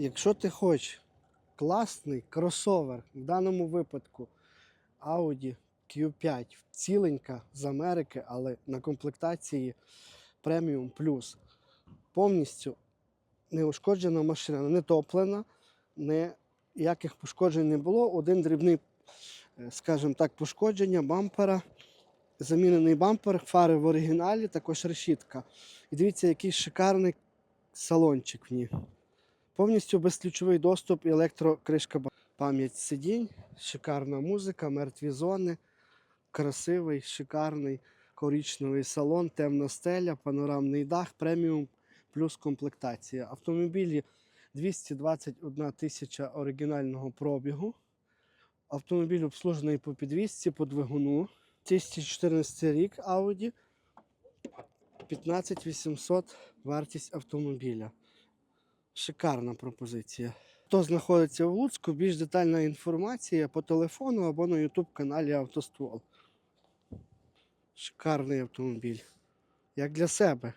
Якщо ти хочеш класний кросовер, в даному випадку Audi Q5 ціленька з Америки, але на комплектації Premium Plus. Повністю неушкоджена машина, не топлена, ніяких пошкоджень не було. Один дрібний, е, скажімо так, пошкодження бампера. Замінений бампер, фари в оригіналі, також решітка. І дивіться, який шикарний салончик в ній. Повністю безключовий доступ і електрокришка пам'ять сидінь, шикарна музика, мертві зони, красивий, шикарний коричневий салон, темна стеля, панорамний дах, преміум плюс комплектація. Автомобілі 221 тисяча оригінального пробігу. Автомобіль обслужений по підвісці, по двигуну. 2014 рік Audi. 15 800 вартість автомобіля. Шикарна пропозиція. Хто знаходиться в Луцьку, більш детальна інформація по телефону або на YouTube каналі Автоствол. Шикарний автомобіль. Як для себе.